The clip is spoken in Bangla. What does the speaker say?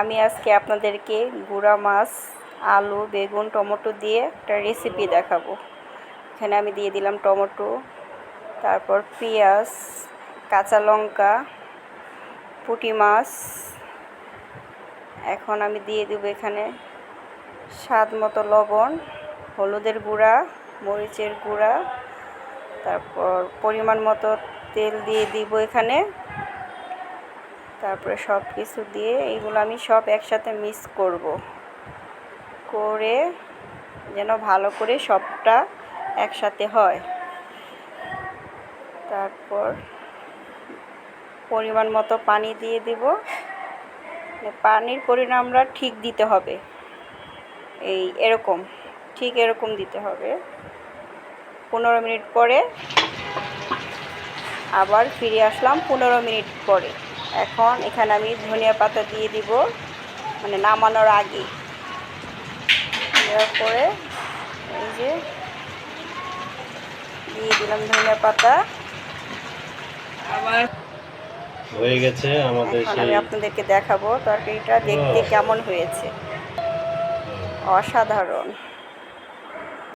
আমি আজকে আপনাদেরকে গুঁড়া মাছ, আলু, বেগুন, টমেটো দিয়ে একটা রেসিপি দেখাবো। এখানে আমি দিয়ে দিলাম টমেটো, তারপর পেঁয়াজ, কাঁচা লঙ্কা, পুঁটি মাছ। এখন আমি দিয়ে দেবো এখানে স্বাদ মতো লবণ, হলুদের গুঁড়া, মরিচের গুঁড়া, তারপর পরিমাণ মতো তেল দিয়ে দিব এখানে। তারপরে সব কিছু দিয়ে এইগুলো আমি সব একসাথে মিক্স করব। করে যেন ভালো করে সবটা একসাথে হয়। তারপর পরিমাণ মতো পানি দিয়ে দিব। মানে পানির পরিমাণটা ঠিক দিতে হবে। এই এরকম, ঠিক এরকম দিতে হবে। পনেরো মিনিট পরে আবার ফিরে আসলাম পনেরো মিনিট পরে। এখন এখানে আমি ধনিয়া পাতা দিয়ে দিব মানে নামানোর আগে। দেওয়ার পরে এই যে দিয়ে দিলাম ধনিয়া পাতা। আবার হয়ে গেছে আমাদের এখন আমি আপনাদেরকে দেখাবো তরকারিটা দেখতে কেমন হয়েছে। অসাধারণ।